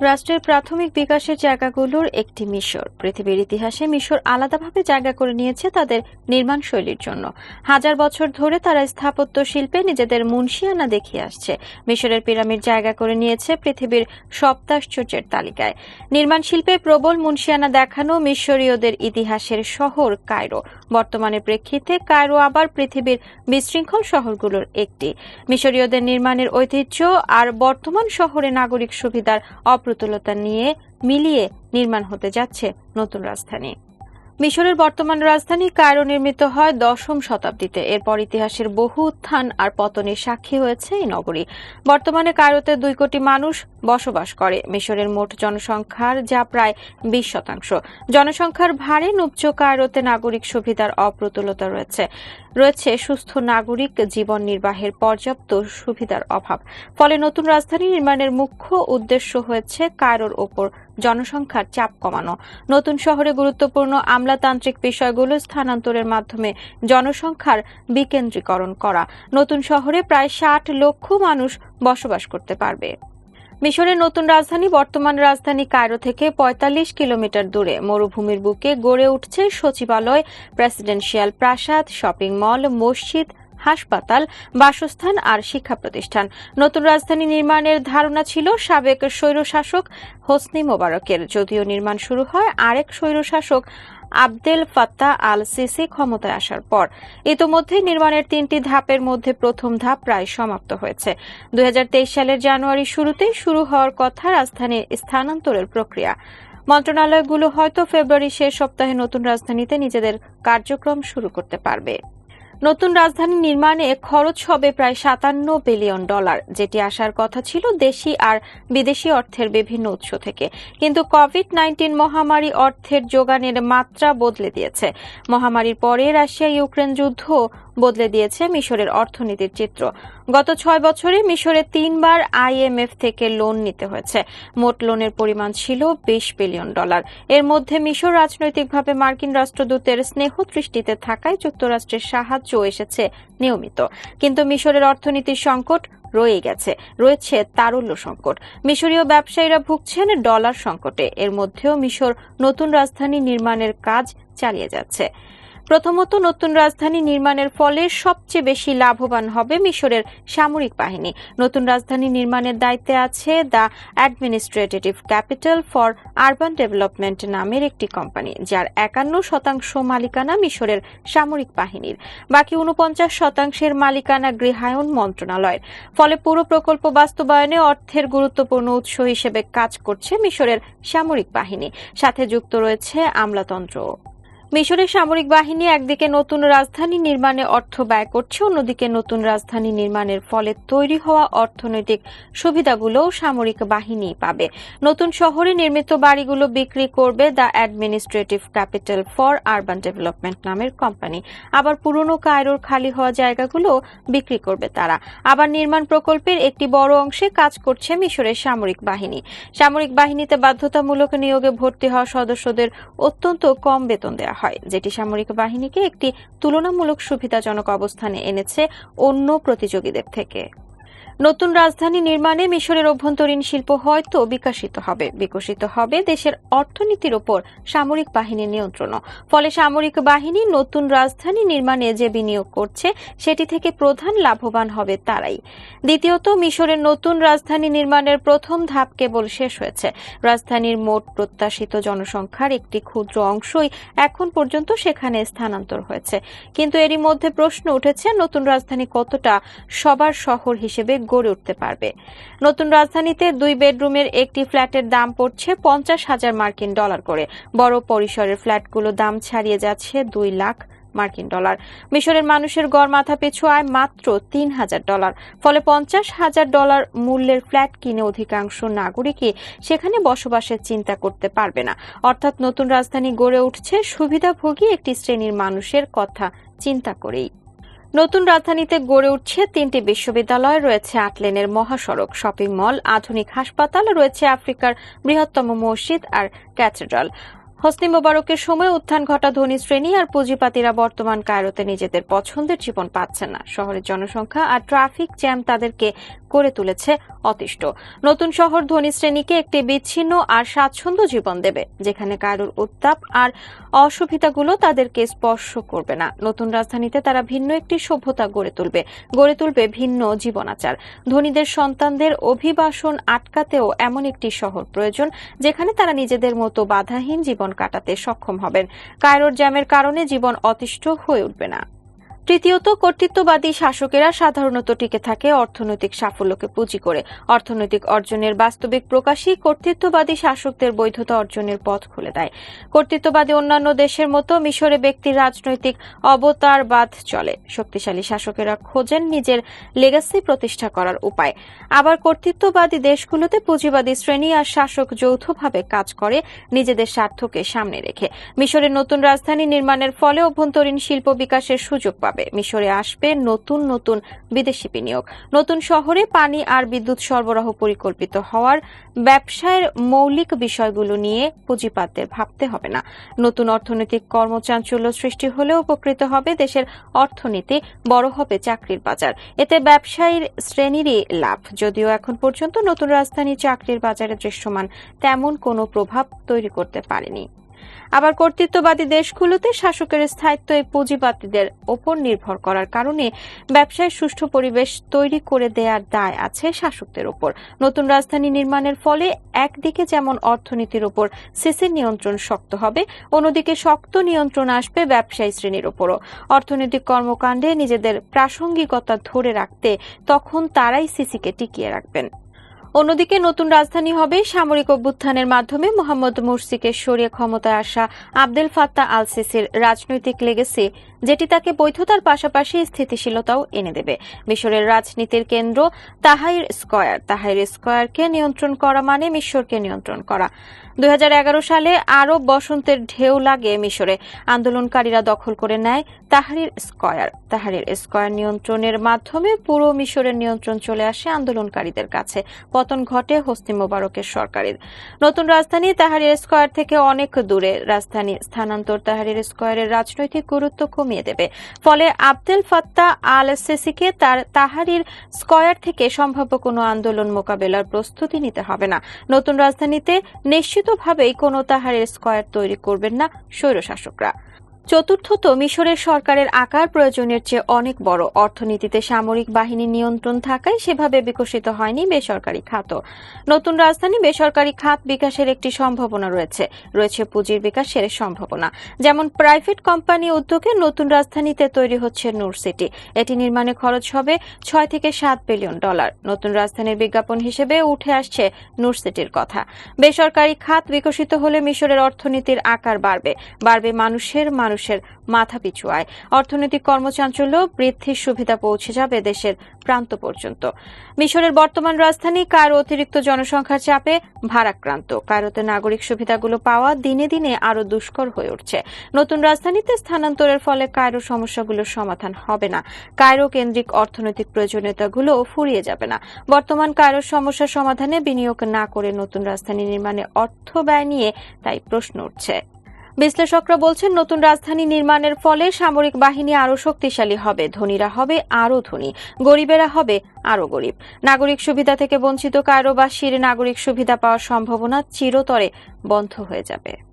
রাষ্ট্রের প্রাথমিক বিকাশের জায়গাগুলোর একটি মিশর। পৃথিবীর ইতিহাসে মিশর আলাদাভাবে জায়গা করে নিয়েছে তাদের নির্মাণ শৈলীর জন্য। হাজার বছর ধরে তারা স্থাপত্য শিল্পে নিজেদের মুন্সিয়ানা দেখিয়ে আসছে। মিশরের পিরামিড জায়গা করে নিয়েছে পৃথিবীর সপ্তাশ্চর্যের তালিকায়। নির্মাণ শিল্পে প্রবল মুন্সিয়ানা দেখানো মিশরীয়দের ইতিহাসের শহর কায়রো। বর্তমানে প্রেক্ষিতে কায়রো আবার পৃথিবীর বিশৃঙ্খল শহরগুলোর একটি। মিশরীয়দের নির্মাণের ঐতিহ্য আর বর্তমান শহরে নাগরিক সুবিধার অপ্রতুলতা নিয়ে মিলিয়ে নির্মাণ হতে যাচ্ছে নতুন রাজধানী। মিশরের বর্তমান রাজধানী কায়রো নির্মিত হয় দশম শতাব্দীতে। এরপর ইতিহাসের বহু উত্থান আর পতনের সাক্ষী হয়েছে এই নগরী। বর্তমানে কায়রোতে দুই কোটি মানুষ বসবাস করে। মিশরের মোট জনসংখ্যার যা প্রায় বিশ শতাংশ। জনসংখ্যার ভারে নুপচ কায়রোতে নাগরিক সুবিধার অপ্রতুলতা রয়েছে। রয়েছে সুস্থ নাগরিক জীবন নির্বাহের পর্যাপ্ত সুবিধার অভাব। ফলে নতুন রাজধানী নির্মাণের মুখ্য উদ্দেশ্য হয়েছে কায়রোর ওপর জনসংখ্যার চাপ কমানো। নতুন শহরে গুরুত্বপূর্ণ আমলাতান্ত্রিক বিষয়গুলো স্থানান্তরের মাধ্যমে জনসংখ্যার বিকেন্দ্রীকরণ করা। নতুন শহরে প্রায় ষাট লক্ষ মানুষ বসবাস করতে পারবে। মিশরের নতুন রাজধানী, বর্তমান রাজধানী কায়রো থেকে ৪৫ কিলোমিটার দূরে। মরুভূমির বুকে গড়ে উঠছে সচিবালয়, প্রেসিডেন্সিয়াল প্রাসাদ, শপিং মল, মসজিদ হাসপাতাল, বাসস্থান আর শিক্ষা প্রতিষ্ঠান। নতুন রাজধানী নির্মাণের ধারণা ছিল সাবেক স্বৈরশাসক হোসনি মোবারকের। যদিও নির্মাণ শুরু হয় আরেক স্বৈরশাসক আবদেল ফাত্তা আল সিসি ক্ষমতায় আসার পর। ইতোমধ্যে নির্মাণের তিনটি ধাপের মধ্যে প্রথম ধাপ প্রায় সমাপ্ত হয়েছে। দুই হাজার তেইশ সালের জানুয়ারি শুরুতেই শুরু হওয়ার কথা রাজধানীর স্থানান্তরের প্রক্রিয়া। মন্ত্রণালয়গুলো হয়তো ফেব্রুয়ারি শেষ সপ্তাহে নতুন রাজধানীতে নিজেদের কার্যক্রম শুরু করতে পারবে। নতুন রাজধানী নির্মাণে খরচ হবে প্রায় সাতান্ন বিলিয়ন ডলার, যেটি আসার কথা ছিল দেশি আর বিদেশি অর্থের বিভিন্ন উৎস থেকে। কিন্তু কোভিড নাইন্টিন মহামারী অর্থের যোগানের মাত্রা বদলে দিয়েছে। মহামারীর পরে রাশিয়া ইউক্রেন যুদ্ধ বদলে দিয়েছে মিশরের অর্থনীতির চিত্র। গত ছয় বছরে মিশরে তিনবার আইএমএফ থেকে লোন নিতে হয়েছে। মোট লোনের পরিমাণ ছিল বিশ বিলিয়ন ডলার। এর মধ্যে মিশর রাজনৈতিকভাবে মার্কিন রাষ্ট্রদূতের স্নেহ দৃষ্টিতে থাকায় যুক্তরাষ্ট্রের সাহায্য এসেছে নিয়মিত। কিন্তু মিশরের অর্থনীতির সংকট রয়ে গেছে। রয়েছে তারল্য সংকট। মিশরীয় ব্যবসায়ীরা ভুগছেন ডলার সংকটে। এর মধ্যেও মিশর নতুন রাজধানী নির্মাণের কাজ চালিয়ে যাচ্ছে। প্রথমত নতুন রাজধানী নির্মাণের ফলে সবচেয়ে বেশি লাভবান হবে মিশরের সামরিক বাহিনী। নতুন রাজধানী নির্মাণের দায়িত্বে আছে the administrative capital for urban development নামের একটি কোম্পানি, যার একান্ন শতাংশ মালিকানা মিশরের সামরিক বাহিনীর। বাকি উনপঞ্চাশ শতাংশের মালিকানা গৃহায়ন মন্ত্রণালয়ের। ফলে পুরো প্রকল্প বাস্তবায়নে অর্থের গুরুত্বপূর্ণ উৎস হিসেবে কাজ করছে মিশরের সামরিক বাহিনী। সাথে যুক্ত রয়েছে আমলাতন্ত্র মিশরের সামরিক বাহিনী একদিকে নতুন রাজধানী নির্মাণে অর্থ ব্যয় করছে, অন্যদিকে নতুন রাজধানী নির্মাণের ফলে তৈরি হওয়া অর্থনৈতিক সুবিধাগুলোও সামরিক বাহিনী পাবে। নতুন শহরে নির্মিত বাড়িগুলো বিক্রি করবে the administrative capital for urban development নামের কোম্পানি। আবার পুরনো কায়রোর খালি হওয়া জায়গাগুলো বিক্রি করবে তারা। আবার নির্মাণ প্রকল্পের একটি বড় অংশে কাজ করছে মিশরের সামরিক বাহিনী। সামরিক বাহিনীতে বাধ্যতামূলক নিয়োগে ভর্তি হওয়া সদস্যদের অত্যন্ত কম বেতন দেওয়া হয়। যেটি সামরিক বাহিনীকে একটি তুলনামূলক সুবিধাজনক অবস্থানে এনেছে অন্য প্রতিযোগীদের থেকে। নতুন রাজধানী নির্মাণে মিশরের অভ্যন্তরীণ শিল্প হয়তো বিকশিত হবে। বিকশিত হবে দেশের অর্থনীতির ওপর সামরিক বাহিনীর নিয়ন্ত্রণ। ফলে সামরিক বাহিনী নতুন রাজধানী নির্মাণে যে বিনিয়োগ করছে, সেটি থেকে প্রধান লাভবান হবে তারাই। দ্বিতীয়ত, মিশরের নতুন রাজধানী নির্মাণের প্রথম ধাপ কেবল শেষ হয়েছে। রাজধানীর মোট প্রত্যাশিত জনসংখ্যার একটি ক্ষুদ্র অংশই এখন পর্যন্ত সেখানে স্থানান্তর হয়েছে। কিন্তু এরই মধ্যে প্রশ্ন উঠেছে, নতুন রাজধানী কতটা সবার শহর হিসেবে গড়ে উঠতে পারবে। নতুন রাজধানীতে দুই বেডরুমের একটি ফ্ল্যাটের দাম পড়ছে পঞ্চাশ হাজার মার্কিন ডলার করে। বড় পরিসরের ফ্ল্যাটগুলো দাম ছাড়িয়ে যাচ্ছে দুই লাখ মার্কিন ডলার। মিশরের মানুষের গড় মাথা পিছু আয় মাত্র তিন হাজার ডলার। ফলে পঞ্চাশ হাজার ডলার মূল্যের ফ্ল্যাট কিনে অধিকাংশ নাগরিকই সেখানে বসবাসের চিন্তা করতে পারবে না। অর্থাৎ নতুন রাজধানী গড়ে উঠছে সুবিধাভোগী একটি শ্রেণির মানুষের কথা চিন্তা করেই। নতুন রাজধানীতে গড়ে উঠছে তিনটি বিশ্ববিদ্যালয়, রয়েছে আটলেনের মহাসড়ক, শপিং মল, আধুনিক হাসপাতাল, রয়েছে আফ্রিকার বৃহত্তম মসজিদ আর ক্যাথেড্রাল। হোসনি মোবারকের সময় উত্থান ঘটা ধনী শ্রেণি আর পুঁজিপাতিরা বর্তমান কায়রোতে নিজেদের পছন্দের জীবন পাচ্ছে না। শহরের জনসংখ্যা আর ট্রাফিক জ্যাম তাদেরকে করে তুলেছে অতিষ্ঠ। নতুন শহর ধনী শ্রেণীকে একটি বিচ্ছিন্ন আর স্বাচ্ছন্দ্য জীবন দেবে, যেখানে কারোর উত্তাপ আর অসুবিধাগুলো তাদেরকে স্পর্শ করবে না। নতুন রাজধানীতে তারা ভিন্ন একটি সভ্যতা গড়ে তুলবে গড়ে তুলবে ভিন্ন জীবনাচার। ধনীদের সন্তানদের অভিবাসন আটকাতেও এমন একটি শহর প্রয়োজন, যেখানে তারা নিজেদের মতো বাধাহীন জীবন কাটাতে সক্ষম হবেন। কায়রোর জ্যামের কারণে জীবন অতিষ্ঠ হয়ে উঠবে না। তৃতীয়ত, কর্তৃত্ববাদী শাসকেরা সাধারণত টিকে থাকে অর্থনৈতিক সাফল্যকে পুঁজি করে। অর্থনৈতিক অর্জনের বাস্তবিক প্রকাশই কর্তৃত্ববাদী শাসকদের বৈধতা অর্জনের পথ খুলে দেয়। কর্তৃত্ববাদী অন্যান্য দেশের মতো মিশরে ব্যক্তির রাজনৈতিক অবতারবাদ চলে। শক্তিশালী শাসকেরা খোঁজেন নিজের লেগাসি প্রতিষ্ঠা করার উপায়। আবার কর্তৃত্ববাদী দেশগুলোতে পুঁজিবাদী শ্রেণি আর শাসক যৌথভাবে কাজ করে, নিজেদের স্বার্থকে সামনে রেখে। মিশরের নতুন রাজধানী নির্মাণের ফলে অভ্যন্তরীণ শিল্প বিকাশের সুযোগ পাবে। মিশরে আসবে নতুন নতুন বিদেশি বিনিয়োগ। নতুন শহরে পানি আর বিদ্যুৎ সরবরাহ পরিকল্পিত হওয়ার ব্যবসায়ের মৌলিক বিষয়গুলো নিয়ে পুঁজিপাতদের ভাবতে হবে না। নতুন অর্থনৈতিক কর্মচাঞ্চল্য সৃষ্টি হলে উপকৃত হবে দেশের অর্থনীতি, বড় হবে চাকরির বাজার। এতে ব্যবসায়ীর শ্রেণীরই লাভ। যদিও এখন পর্যন্ত নতুন রাজধানী চাকরির বাজারে দৃশ্যমান তেমন কোনো প্রভাব তৈরি করতে পারেনি। আবার কর্তৃত্ববাদী দেশগুলোতে শাসকের স্থায়িত্ব এই পুঁজিবাদীদের ওপর নির্ভর করার কারণে ব্যবসায় সুষ্ঠু পরিবেশ তৈরি করে দেওয়ার দায় আছে শাসকদের ওপর। নতুন রাজধানী নির্মাণের ফলে একদিকে যেমন অর্থনীতির ওপর সিসির নিয়ন্ত্রণ শক্ত হবে, অন্যদিকে শক্ত নিয়ন্ত্রণ আসবে ব্যবসায়ী শ্রেণির ওপরও। অর্থনৈতিক কর্মকাণ্ডে নিজেদের প্রাসঙ্গিকতা ধরে রাখতে তখন তারাই সিসিকে টিকিয়ে রাখবেন। অন্যদিকে নতুন রাজধানী হবে সামরিক অভ্যুত্থানের মাধ্যমে মোহাম্মদ মুরসিকে সরিয়ে ক্ষমতায় আসা আবদেল ফাত্তা আল সিসির রাজনৈতিক লেগেসি যেটি তাকে বৈধতার পাশাপাশি স্থিতিশীলতাও এনে দেবে। মিশরের রাজনীতির কেন্দ্র তাহাইর স্কয়ার। তাহাইর স্কয়ারকে নিয়ন্ত্রণ করা মানে মিশরকে নিয়ন্ত্রণ করা। দু হাজার এগারো সালে আরব বসন্তের ঢেউ লাগে মিশরে। আন্দোলনকারীরা দখল করে নেয় তাহারির স্কয়ার। তাহারির স্কয়ার নিয়ন্ত্রণের মাধ্যমে পুরো মিশরের নিয়ন্ত্রণ চলে আসে আন্দোলনকারীদের কাছে। পতন ঘটে হোসনি মোবারকের সরকারের। নতুন রাজধানী তাহারির স্কয়ার থেকে অনেক দূরে। রাজধানী স্থানান্তর তাহারির স্কয়ারের রাজনৈতিক গুরুত্ব কমিয়ে দেবে। ফলে আবদেল ফাত্তা আল সেসিকে তার তাহারির স্কয়ার থেকে সম্ভাব্য কোনো আন্দোলন মোকাবেলার প্রস্তুতি নিতে হবে না। নতুন রাজধানীতে নিশ্চিতভাবেই কোনো তাহারের স্কয়ার তৈরি করবেন না স্বৈরশাসকরা। চতুর্থত মিশরের সরকারের আকার প্রয়োজনের চেয়ে অনেক বড়। অর্থনীতিতে সামরিক বাহিনী নিয়ন্ত্রণ থাকায় সেভাবে বিকশিত হয়নি বেসরকারি খাত নতুন রাজধানী বেসরকারি খাত বিকাশের একটি সম্ভাবনা রয়েছে। রয়েছে পুঁজির বিকাশের সম্ভাবনা। যেমন প্রাইভেট কোম্পানি উদ্যোগে নতুন রাজধানীতে তৈরি হচ্ছে নূর সিটি। এটি নির্মাণে খরচ হবে ছয় থেকে সাত বিলিয়ন ডলার। নতুন রাজধানীর বিজ্ঞাপন হিসেবে উঠে আসছে নূর সিটির কথা। বেসরকারি খাত বিকশিত হলে মিশরের অর্থনীতির আকার বাড়বে। বাড়বে মানুষের মানুষের মাথাপিছু আয়। অর্থনৈতিক কর্মচাঞ্চল্য বৃদ্ধির সুবিধা পৌঁছে যাবে দেশের প্রান্ত পর্যন্ত। মিশরের বর্তমান রাজধানী কায়রো অতিরিক্ত জনসংখ্যার চাপে ভারাক্রান্ত। কায়রোতে নাগরিক সুবিধাগুলো পাওয়া দিনে দিনে আরও দুষ্কর হয়ে উঠছে। নতুন রাজধানীতে স্থানান্তরের ফলে কায়রো সমস্যাগুলোর সমাধান হবে না। কায়রো কেন্দ্রিক অর্থনৈতিক প্রয়োজনীয়তাগুলো ফুরিয়ে যাবে না। বর্তমান কায়রোর সমস্যা সমাধানে বিনিয়োগ না করে নতুন রাজধানী নির্মাণে অর্থ ব্যয় নিয়ে তাই প্রশ্ন উঠছে। বিশ্লেষকরা বলছেন, নতুন রাজধানী নির্মাণের ফলে সামরিক বাহিনী আরও শক্তিশালী হবে, ধনীরা হবে আরও ধনী, গরিবেরা হবে আরও গরিব। নাগরিক সুবিধা থেকে বঞ্চিত কায়রোবাসীর নাগরিক সুবিধা পাওয়ার সম্ভাবনা চিরতরে বন্ধ হয়ে যাবে।